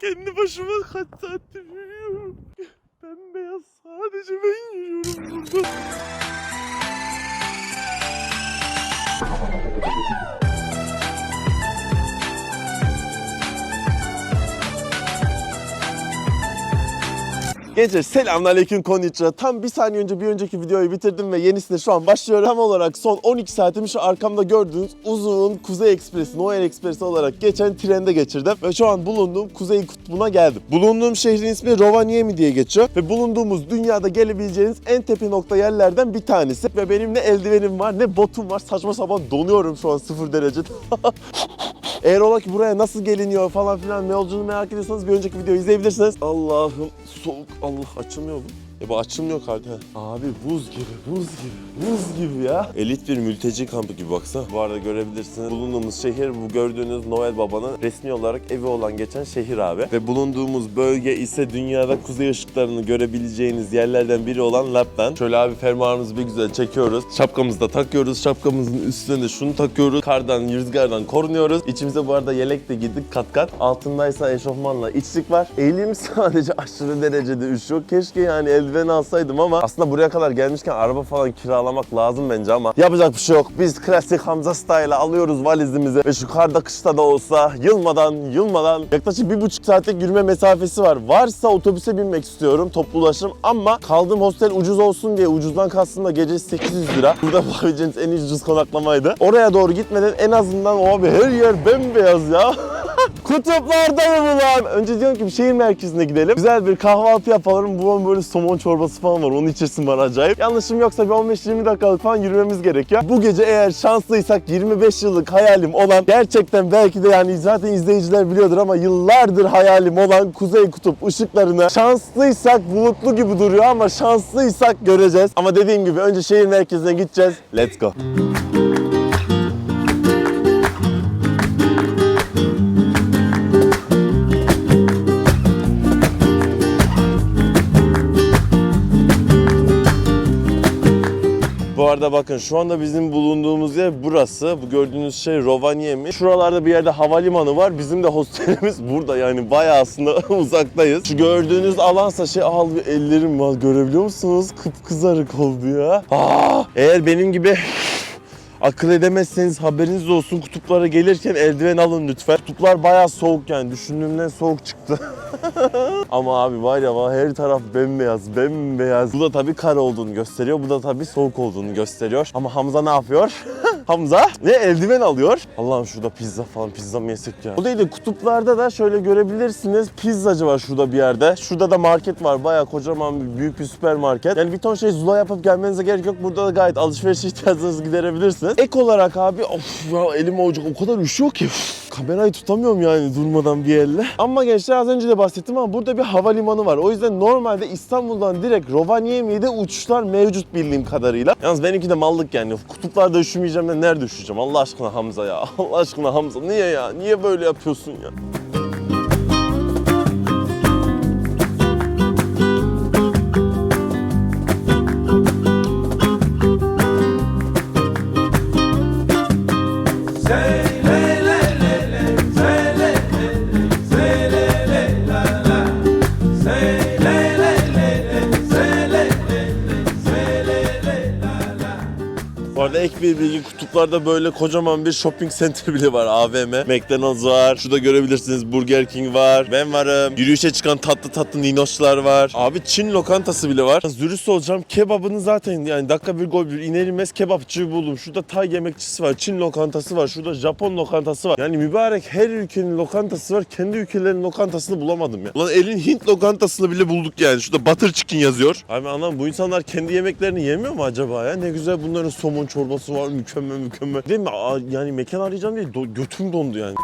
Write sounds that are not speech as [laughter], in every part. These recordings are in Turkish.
Kendi başıma kaç saattir yürüyorum. Bembeyaz sadece ben yürüyorum burada. Gençler selamünaleyküm konnichiwa. Tam bir saniye önce bir önceki videoyu bitirdim ve yenisine şu an başlıyorum. Tam olarak son 12 saatimi şu arkamda gördüğünüz uzun Kuzey Ekspresi, Noel Ekspresi olarak geçen trende geçirdim. Ve şu an bulunduğum Kuzey Kutbu'na geldim. Bulunduğum şehrin ismi Rovaniemi diye geçiyor. Ve bulunduğumuz dünyada gelebileceğiniz en tepe nokta yerlerden bir tanesi. Ve benim ne eldivenim var ne botum var. Saçma sapan donuyorum şu an sıfır derecede. [laughs] Eğer ola ki buraya nasıl geliniyor falan filan ne olduğunu merak ediyorsanız bir önceki videoyu izleyebilirsiniz. Allah'ım soğuk Allah açılmıyor bu. E bu açılmıyor kardeşim. Abi buz gibi, buz gibi, buz gibi ya. Elit bir mülteci kampı gibi baksana. Bu arada görebilirsiniz. Bulunduğumuz şehir bu gördüğünüz Noel Baba'nın resmi olarak evi olan geçen şehir abi. Ve bulunduğumuz bölge ise dünyada kuzey ışıklarını görebileceğiniz yerlerden biri olan Lapland. Şöyle abi fermuarımızı bir güzel çekiyoruz. Şapkamızı da takıyoruz. Şapkamızın üstüne de şunu takıyoruz. Kardan, rüzgardan korunuyoruz. İçimize bu arada yelek de giydik kat kat. Altındaysa eşofmanla içlik var. Elim [laughs] sadece aşırı derecede üşüyor. Keşke yani eldiven alsaydım ama aslında buraya kadar gelmişken araba falan kiralamak lazım bence ama yapacak bir şey yok. Biz klasik Hamza style alıyoruz valizimizi ve şu karda kışta da olsa yılmadan yılmadan yaklaşık bir buçuk saatlik yürüme mesafesi var. Varsa otobüse binmek istiyorum toplu ulaşım ama kaldığım hostel ucuz olsun diye ucuzdan kastım da gece 800 lira. [laughs] Burada bulabileceğiniz en ucuz konaklamaydı. Oraya doğru gitmeden en azından o abi her yer bembeyaz ya. [laughs] Kutuplarda mı lan? Önce diyorum ki bir şehir merkezine gidelim. Güzel bir kahvaltı yapalım. Bu böyle somon çorbası falan var. Onu içirsin bana acayip. Yanlışım yoksa bir 15-20 dakikalık falan yürümemiz gerekiyor. Bu gece eğer şanslıysak 25 yıllık hayalim olan gerçekten belki de yani zaten izleyiciler biliyordur ama yıllardır hayalim olan Kuzey Kutup ışıklarını şanslıysak bulutlu gibi duruyor ama şanslıysak göreceğiz. Ama dediğim gibi önce şehir merkezine gideceğiz. Let's go. Bu arada bakın şu anda bizim bulunduğumuz yer burası. Bu gördüğünüz şey Rovaniemi. Şuralarda bir yerde havalimanı var. Bizim de hostelimiz [laughs] burada yani bayağı aslında [laughs] uzaktayız. Şu gördüğünüz alansa şey al bir ellerim var görebiliyor musunuz? Kıpkızarık oldu ya. Aa, eğer benim gibi [laughs] akıl edemezseniz haberiniz olsun kutuplara gelirken eldiven alın lütfen. Kutuplar bayağı soğuk yani düşündüğümden soğuk çıktı. [laughs] Ama abi var ya her taraf bembeyaz, bembeyaz. Bu da tabii kar olduğunu gösteriyor. Bu da tabii soğuk olduğunu gösteriyor. Ama Hamza ne yapıyor? [laughs] Hamza ne eldiven alıyor. Allah'ım şurada pizza falan pizza mı yesek ya? O değil de kutuplarda da şöyle görebilirsiniz. Pizzacı var şurada bir yerde. Şurada da market var. Bayağı kocaman bir, büyük bir süpermarket. Yani bir ton şey zula yapıp gelmenize gerek yok. Burada da gayet alışveriş [laughs] ihtiyacınızı giderebilirsiniz. Ek olarak abi of ya elim avucuk o kadar üşüyor ki. Üf, kamerayı tutamıyorum yani durmadan bir elle. Ama gençler az önce de bahsettim ama burada bir havalimanı var. O yüzden normalde İstanbul'dan direkt Rovaniemi'ye de uçuşlar mevcut bildiğim kadarıyla. Yalnız benimki de mallık yani. Kutuplarda üşümeyeceğim nerede üşüyeceğim? Allah aşkına Hamza ya. [laughs] Allah aşkına Hamza. Niye ya? Niye böyle yapıyorsun ya? Bir bilgi kutuplarda böyle kocaman bir shopping center bile var AVM. McDonald's var. Şurada görebilirsiniz Burger King var. Ben varım. Yürüyüşe çıkan tatlı tatlı ninoşlar var. Abi Çin lokantası bile var. Dürüst olacağım kebabını zaten yani dakika bir gol bir iner inmez kebapçı buldum. Şurada Tay yemekçisi var. Çin lokantası var. Şurada Japon lokantası var. Yani mübarek her ülkenin lokantası var. Kendi ülkelerinin lokantasını bulamadım ya. Ulan elin Hint lokantasını bile bulduk yani. Şurada butter chicken yazıyor. Abi anlam bu insanlar kendi yemeklerini yemiyor mu acaba ya? Ne güzel bunların somon çorbası var mükemmel mükemmel. Değil mi? Yani mekan arayacağım diye götüm dondu yani.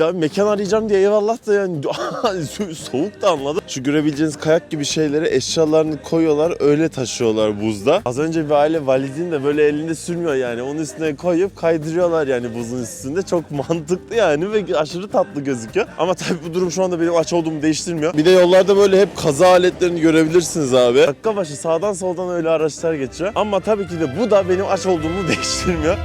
Ya mekan arayacağım diye eyvallah da yani [laughs] so- soğuk da anladım. Şu görebileceğiniz kayak gibi şeylere eşyalarını koyuyorlar öyle taşıyorlar buzda. Az önce bir aile valizini de böyle elinde sürmüyor yani. Onun üstüne koyup kaydırıyorlar yani buzun üstünde. Çok [laughs] mantıklı yani ve aşırı tatlı gözüküyor. Ama tabii bu durum şu anda benim aç olduğumu değiştirmiyor. Bir de yollarda böyle hep kaza aletlerini görebilirsiniz abi. Dakika başı sağdan soldan öyle araçlar geçiyor. Ama tabii ki de bu da benim aç olduğumu [laughs] değiştirmiyor.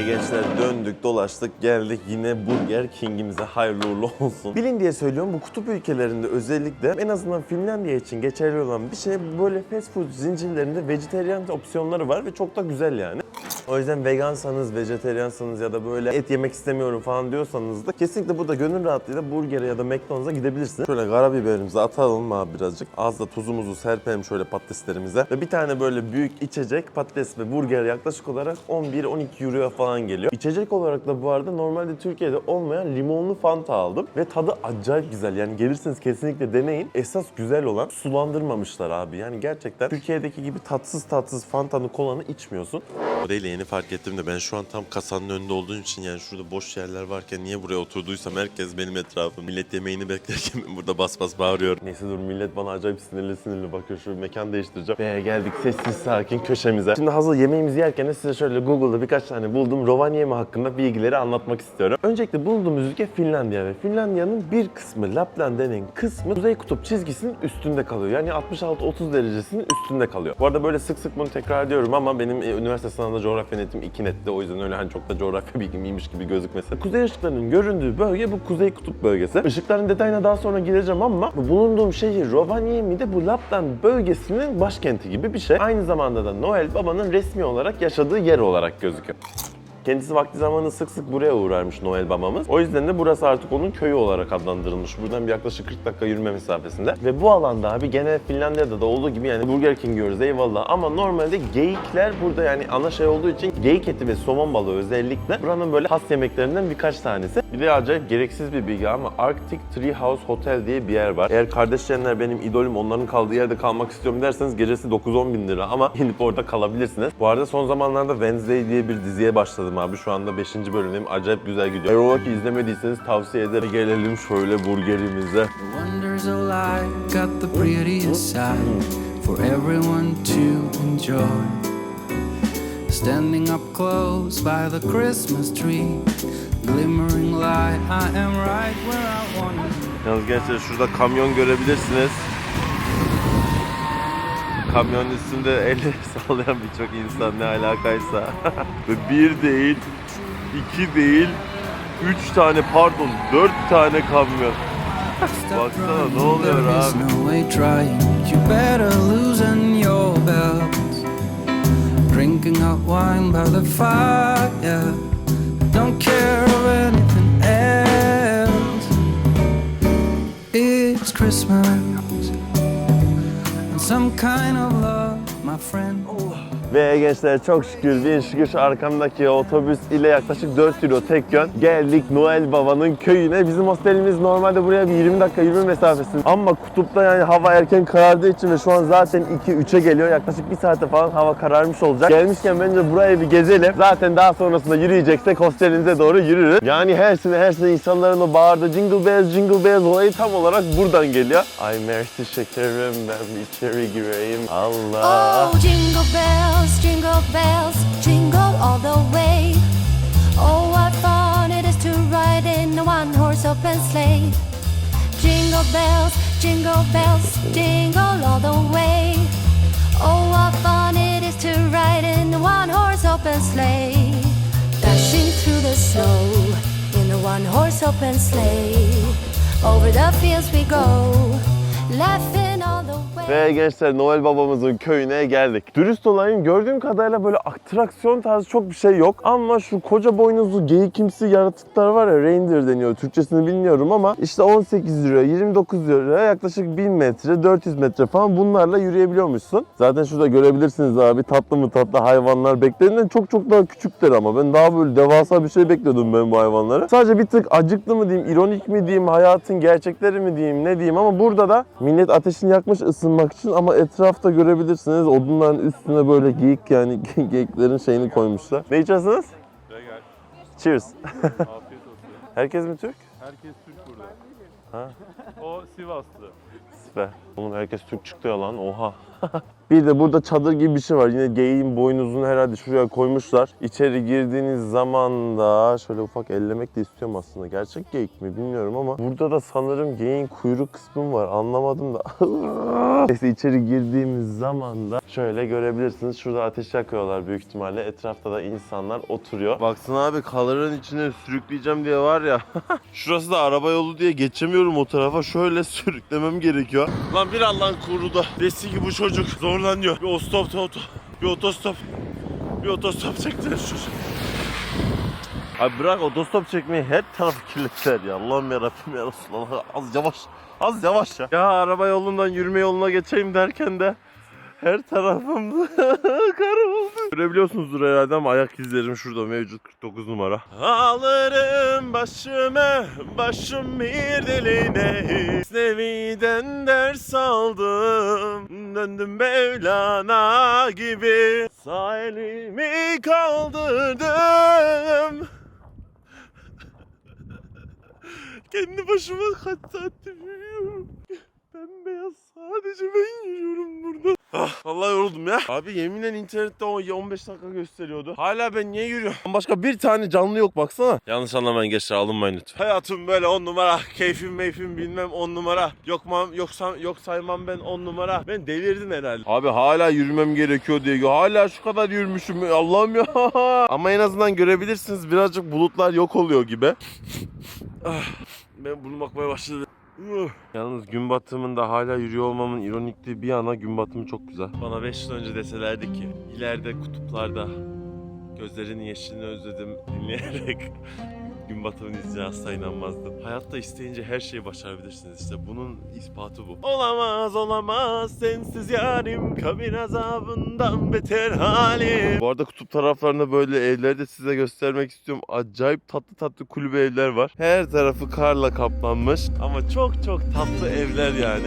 Ve gençler döndük dolaştık geldik yine Burger King'imize hayırlı uğurlu olsun. Bilin diye söylüyorum bu kutup ülkelerinde özellikle en azından Finlandiya için geçerli olan bir şey böyle fast food zincirlerinde vejeteryan opsiyonları var ve çok da güzel yani. O yüzden vegansanız, vejeteryansanız ya da böyle et yemek istemiyorum falan diyorsanız da kesinlikle burada gönül rahatlığıyla burger'e ya da McDonald's'a gidebilirsiniz. Şöyle karabiberimizi atalım abi birazcık. Az da tuzumuzu serpelim şöyle patateslerimize. Ve bir tane böyle büyük içecek patates ve burger yaklaşık olarak 11-12 euroya falan geliyor. İçecek olarak da bu arada normalde Türkiye'de olmayan limonlu Fanta aldım. Ve tadı acayip güzel. Yani gelirseniz kesinlikle deneyin. Esas güzel olan sulandırmamışlar abi. Yani gerçekten Türkiye'deki gibi tatsız tatsız Fanta'nı kolanı içmiyorsun. Orayla yeni fark ettim de ben şu an tam kasanın önünde olduğum için yani şurada boş yerler varken niye buraya oturduysam herkes benim etrafım. Millet yemeğini beklerken ben burada bas bas bağırıyorum. Neyse dur millet bana acayip sinirli sinirli bakıyor. Şu mekan değiştireceğim. Ve geldik sessiz sakin köşemize. Şimdi hazır yemeğimizi yerken de size şöyle Google'da birkaç tane bulduğum Rovaniemi hakkında bilgileri anlatmak istiyorum. Öncelikle bulduğumuz ülke Finlandiya ve Finlandiya'nın bir kısmı Lapland denen kısmı Kuzey Kutup çizgisinin üstünde kalıyor. Yani 66-30 derecesinin üstünde kalıyor. Bu arada böyle sık sık bunu tekrar ediyorum ama benim e, üniversite sınavında coğrafya netim 2 netti. O yüzden öyle hani çok da coğrafya bilgim iyiymiş gibi gözükmesin. Kuzey ışıklarının göründüğü bölge bu Kuzey Kutup bölgesi. Işıkların detayına daha sonra gireceğim ama bu bulunduğum şehir Rovaniemi de bu Lapland bölgesinin başkenti gibi bir şey. Aynı zamanda da Noel Baba'nın resmi olarak yaşadığı yer olarak gözüküyor. Kendisi vakti zamanında sık sık buraya uğrarmış Noel babamız. O yüzden de burası artık onun köyü olarak adlandırılmış. Buradan bir yaklaşık 40 dakika yürüme mesafesinde. Ve bu alanda abi gene Finlandiya'da da olduğu gibi yani Burger King yiyoruz eyvallah. Ama normalde geyikler burada yani ana şey olduğu için geyik eti ve somon balığı özellikle buranın böyle has yemeklerinden birkaç tanesi. Bir de acayip gereksiz bir bilgi ama Arctic Tree House Hotel diye bir yer var. Eğer kardeşlerimler benim idolüm onların kaldığı yerde kalmak istiyorum derseniz gecesi 9-10 bin lira ama [laughs] inip orada kalabilirsiniz. Bu arada son zamanlarda Wednesday diye bir diziye başladım abi. Şu anda 5. bölümdeyim. Acayip güzel gidiyor. Eğer ki izlemediyseniz tavsiye ederim. Gelelim şöyle burgerimize. Standing up close by the Christmas tree, glimmering light, I am right where I want. Yalnız gençler şurada kamyon görebilirsiniz. Kamyonun üstünde [laughs] elleri sallayan birçok insan ne alakaysa. [laughs] Ve bir değil, iki değil, üç tane pardon dört tane kamyon. Baksana, ne oluyor abi? no way trying. You better loosen your belts. Drinking hot wine by the fire. Don't care of anything else. It's Christmas. Some kind of love, my friend. Ve gençler çok şükür bir şükür şu arkamdaki otobüs ile yaklaşık 4 euro tek yön geldik Noel Baba'nın köyüne. Bizim hostelimiz normalde buraya bir 20 dakika yürüme mesafesinde. Ama kutupta yani hava erken karardığı için ve şu an zaten 2-3'e geliyor. Yaklaşık bir saate falan hava kararmış olacak. Gelmişken bence burayı bir gezelim. Zaten daha sonrasında yürüyeceksek hostelimize doğru yürürüz. Yani her sene her sene insanların o bağırdığı jingle bells jingle bells olayı tam olarak buradan geliyor. Ay mersi şekerim ben bir içeri gireyim. Allah. Oh, jingle bells, jingle bells, jingle all the way. Oh, what fun it is to ride in a one horse open sleigh. Jingle bells, jingle bells, jingle all the way. Oh, what fun it is to ride in a one horse open sleigh. Dashing through the snow in a one horse open sleigh. Over the fields we go, laughing all the way. Ve gençler Noel babamızın köyüne geldik. Dürüst olayım gördüğüm kadarıyla böyle atraksiyon tarzı çok bir şey yok. Ama şu koca boynuzlu geyikimsi yaratıklar var ya reindeer deniyor. Türkçesini bilmiyorum ama işte 18 lira 29 lira yaklaşık 1000 metre 400 metre falan bunlarla yürüyebiliyormuşsun. Zaten şurada görebilirsiniz abi tatlı mı tatlı hayvanlar beklediğinden çok çok daha küçükler ama ben daha böyle devasa bir şey bekliyordum ben bu hayvanları. Sadece bir tık acıklı mı diyeyim, ironik mi diyeyim, hayatın gerçekleri mi diyeyim, ne diyeyim ama burada da millet ateşini yakmış ısınmak için ama etrafta görebilirsiniz odunların üstüne böyle geyik yani [laughs] geyiklerin şeyini koymuşlar. Ne içersiniz? Cheers. Afiyet olsun. Herkes mi Türk? Herkes Türk burada. Ha. O Sivaslı. Süper. Oğlum herkes Türk çıktı ya lan oha. [laughs] bir de burada çadır gibi bir şey var. Yine geyiğin boynuzunu herhalde şuraya koymuşlar. İçeri girdiğiniz zaman da şöyle ufak ellemek de istiyorum aslında. Gerçek geyik mi bilmiyorum ama burada da sanırım geyiğin kuyruk kısmı var. Anlamadım da. [laughs] Neyse içeri girdiğimiz zaman da şöyle görebilirsiniz. Şurada ateş yakıyorlar büyük ihtimalle. Etrafta da insanlar oturuyor. Baksana abi kalırın içine sürükleyeceğim diye var ya. [laughs] Şurası da araba yolu diye geçemiyorum o tarafa. Şöyle [laughs] sürüklemem gerekiyor. Lan bir Allah'ın kuruda. Desin ki bu çocuk zorlanıyor. Bir otostop, oto, bir otostop. Bir otostop çektiler şu. Abi bırak otostop çekmeyi her tarafı kirletler ya. Allah'ım yarabbim ya Resulallah. Az yavaş. Az yavaş ya. Ya araba yolundan yürüme yoluna geçeyim derken de her tarafım [laughs] kar oldu. Görebiliyorsunuzdur herhalde ama ayak izlerim şurada mevcut 49 numara. Alırım başımı, başım bir diline. Neviden ders aldım, döndüm Mevlana gibi. Sağ elimi kaldırdım. Kendi başıma kaç saattir yürüyorum. Bembeyaz sadece ben yürüyorum burada. Ah, vallahi yoruldum ya. Abi yeminle internette o 15 dakika gösteriyordu. Hala ben niye yürüyorum? Başka bir tane canlı yok baksana. Yanlış anlamayın gençler alınmayın lütfen. Hayatım böyle 10 numara. Keyfim meyfim bilmem 10 numara. Yokmam yoksa yok saymam ben 10 numara. Ben delirdim herhalde. Abi hala yürümem gerekiyor diye. Hala şu kadar yürümüşüm. Allah'ım ya. [laughs] Ama en azından görebilirsiniz birazcık bulutlar yok oluyor gibi. Ah, ben bunu bakmaya başladım. Yalnız gün batımında hala yürüyor olmamın ironikliği bir yana gün batımı çok güzel. Bana 5 yıl önce deselerdi ki ileride kutuplarda gözlerinin yeşilini özledim [laughs] dinleyerek gün batımını izleyeceğine asla inanmazdım. Hayatta isteyince her şeyi başarabilirsiniz işte. Bunun ispatı bu. Olamaz olamaz sensiz yarim kabir azabından beter halim. Bu arada kutup taraflarında böyle evleri de size göstermek istiyorum. Acayip tatlı tatlı kulübe evler var. Her tarafı karla kaplanmış ama çok çok tatlı evler yani.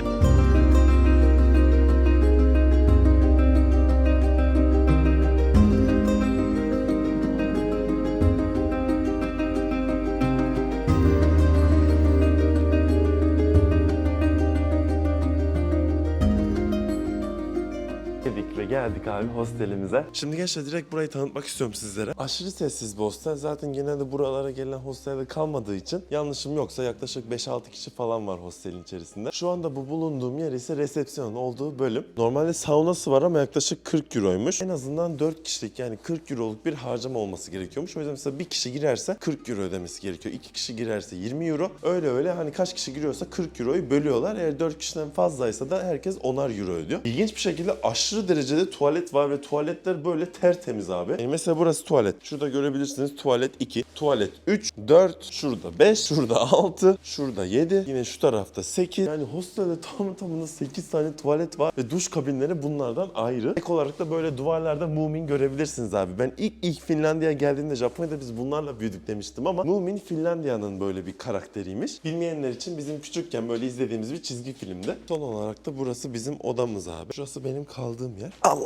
Geldik abi hostelimize. Şimdi gençler direkt burayı tanıtmak istiyorum sizlere. Aşırı sessiz bir hostel. Zaten genelde buralara gelen hostelde kalmadığı için yanlışım yoksa yaklaşık 5-6 kişi falan var hostelin içerisinde. Şu anda bu bulunduğum yer ise resepsiyonun olduğu bölüm. Normalde saunası var ama yaklaşık 40 euroymuş. En azından 4 kişilik yani 40 euroluk bir harcama olması gerekiyormuş. O yüzden mesela bir kişi girerse 40 euro ödemesi gerekiyor. 2 kişi girerse 20 euro. Öyle öyle hani kaç kişi giriyorsa 40 euroyu bölüyorlar. Eğer 4 kişiden fazlaysa da herkes 10'ar euro ödüyor. İlginç bir şekilde aşırı derecede tuvalet var ve tuvaletler böyle tertemiz abi. Yani mesela burası tuvalet. Şurada görebilirsiniz tuvalet 2, tuvalet 3, 4, şurada 5, şurada 6, şurada 7, yine şu tarafta 8. Yani hostelde tam tamına 8 tane tuvalet var ve duş kabinleri bunlardan ayrı. Ek olarak da böyle duvarlarda Mumin görebilirsiniz abi. Ben ilk ilk Finlandiya'ya geldiğimde Japonya'da biz bunlarla büyüdük demiştim ama Mumin Finlandiya'nın böyle bir karakteriymiş. Bilmeyenler için bizim küçükken böyle izlediğimiz bir çizgi filmde. Son olarak da burası bizim odamız abi. Şurası benim kaldığım yer. Allah!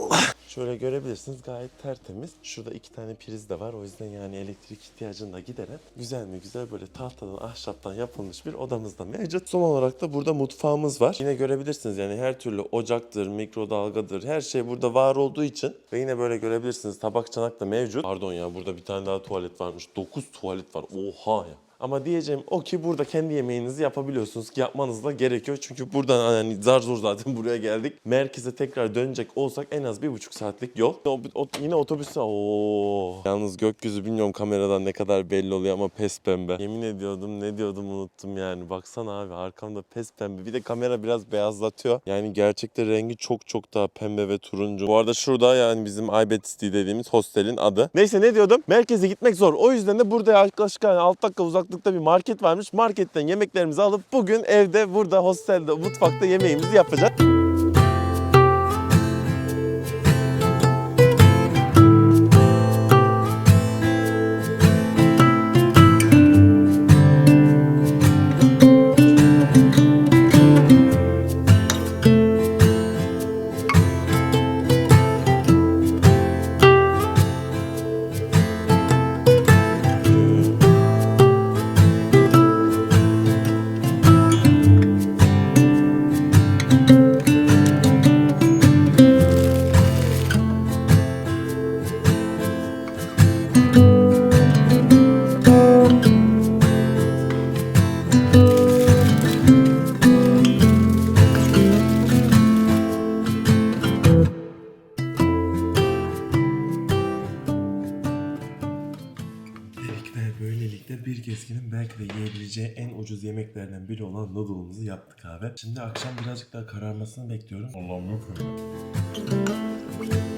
Şöyle görebilirsiniz gayet tertemiz. Şurada iki tane priz de var. O yüzden yani elektrik ihtiyacını da gideren güzel mi güzel böyle tahtadan, ahşaptan yapılmış bir odamız da mevcut. Son olarak da burada mutfağımız var. Yine görebilirsiniz yani her türlü ocaktır, mikrodalgadır her şey burada var olduğu için ve yine böyle görebilirsiniz tabak çanak da mevcut. Pardon ya burada bir tane daha tuvalet varmış. 9 tuvalet var. Oha ya. Ama diyeceğim o ki burada kendi yemeğinizi yapabiliyorsunuz ki yapmanız da gerekiyor. Çünkü buradan hani zar zor zaten [laughs] buraya geldik. Merkeze tekrar dönecek olsak en az bir buçuk saatlik yol. O, o- yine otobüse ooo. Yalnız gökyüzü bilmiyorum kameradan ne kadar belli oluyor ama pes pembe. Yemin ediyordum ne diyordum unuttum yani. Baksana abi arkamda pes pembe. Bir de kamera biraz beyazlatıyor. Yani gerçekte rengi çok çok daha pembe ve turuncu. Bu arada şurada yani bizim Aybet City dediğimiz hostelin adı. Neyse ne diyordum? Merkeze gitmek zor. O yüzden de burada yaklaşık yani 6 dakika uzaklıkta bir market varmış. Marketten yemeklerimizi alıp bugün evde burada hostelde mutfakta yemeğimizi yapacağız. En ucuz yemeklerden biri olan noodle'ımızı yaptık abi. Şimdi akşam birazcık daha kararmasını bekliyorum. Allah'ım yok öyle.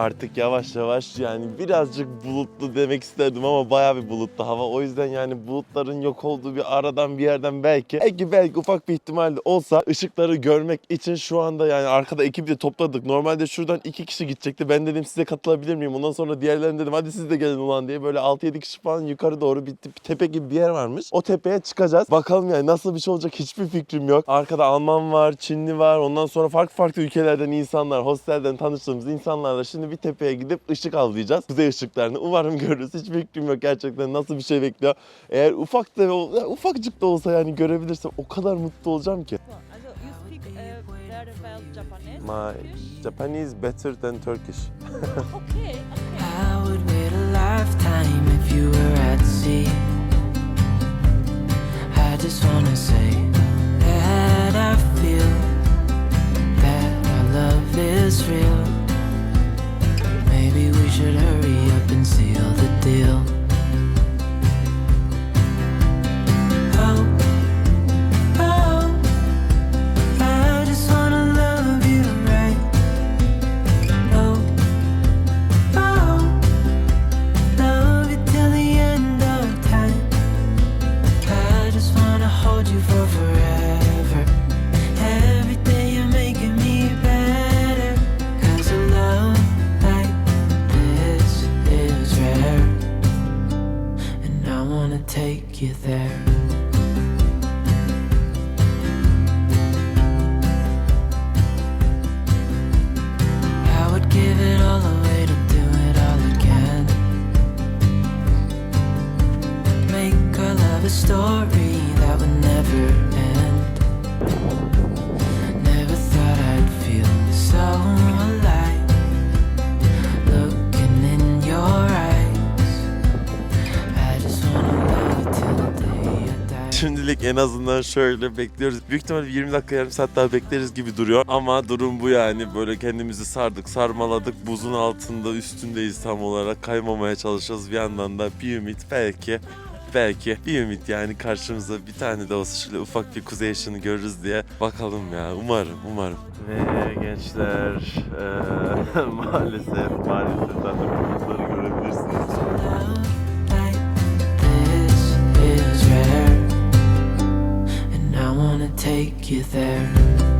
Artık yavaş yavaş yani birazcık bulutlu demek isterdim ama bayağı bir bulutlu hava. O yüzden yani bulutların yok olduğu bir aradan bir yerden belki belki belki ufak bir ihtimal de olsa ışıkları görmek için şu anda yani arkada ekibi de topladık. Normalde şuradan iki kişi gidecekti. Ben dedim size katılabilir miyim? Ondan sonra diğerlerine dedim hadi siz de gelin ulan diye böyle 6-7 kişi falan yukarı doğru bir tepe gibi bir yer varmış. O tepeye çıkacağız. Bakalım yani nasıl bir şey olacak hiçbir fikrim yok. Arkada Alman var, Çinli var. Ondan sonra farklı farklı ülkelerden insanlar, hostelden tanıştığımız insanlarla şimdi bir tepeye gidip ışık avlayacağız. Kuzey ışıklarını. Umarım görürüz. Hiç fikrim yok gerçekten nasıl bir şey bekliyor. Eğer ufak da ol- ya ufacık da olsa yani görebilirsem o kadar mutlu olacağım ki. Uh? My? Japanese better than Turkish. [laughs] Okay, okay. I would wait a lifetime if you were at sea. I just wanna say that I feel that our love is real. Maybe we should hurry up and seal the deal. Şimdilik en azından şöyle bekliyoruz. Büyük ihtimalle 20 dakika yarım saat daha bekleriz gibi duruyor. Ama durum bu yani. Böyle kendimizi sardık, sarmaladık. Buzun altında üstündeyiz tam olarak. Kaymamaya çalışıyoruz. Bir yandan da bir ümit belki belki bir ümit yani karşımıza bir tane de olsa şöyle ufak bir kuzey ışığını görürüz diye bakalım ya umarım umarım. Ve gençler eee, [laughs] maalesef maalesef zaten bulutları görebilirsiniz. Take you there.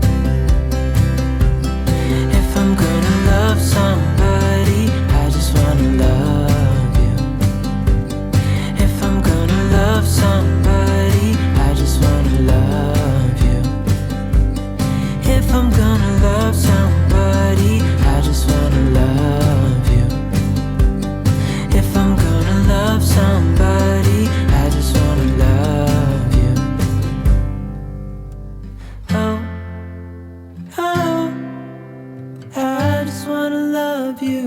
love you.